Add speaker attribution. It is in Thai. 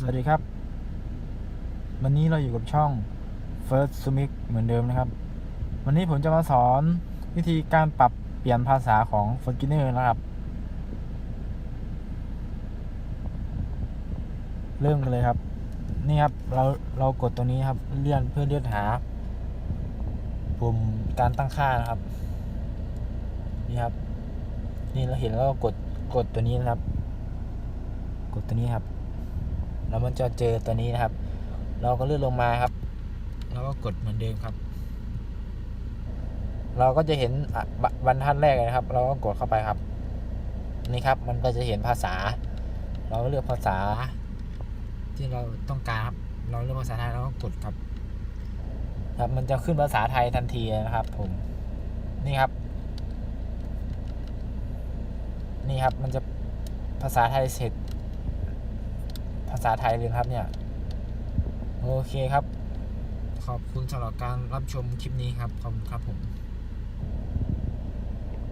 Speaker 1: สวัสดีครับ วันนี้เราอยู่กับช่อง First Sumic เหมือนเดิมนะครับ วันนี้ผมจะมาสอนวิธีการปรับเปลี่ยนภาษาของ f o r t u n e r นะครับ เริ่มกันเลยครับ นี่ครับเราเรากดตัวนี้ครับเลื่อนเพื่อเลื่อนหา ปุ่มการตั้งค่านะครับ นี่ครับ นี่เราเห็นแล้วก็กดกดตัวนี้นะครับ กดตัวนี้ครับ แล้วมันจะเจอตัวนี้นะครับ เราก็เลื่อนลงมาครับ แล้วก็กดเหมือนเดิมครับ เราก็จะเห็นบรรทัดแรกนะครับ เราก็กดเข้าไปครับ นี่ครับ มันก็จะเห็นภาษา เราก็เลือกภาษา ที่เราต้องการครับ เราเลือกภาษาไทยเราก็กดครับ ครับ มันจะขึ้นภาษาไทยทันทีนะครับ ผม นี่ครับ นี่ครับ มันจะภาษาไทยเสร็จาษาไทยเลยครับเนี่ย โอเคครับ ขอบคุณสำหรับการรับชมคลิปนี้ครับ ขอบคุณครับผม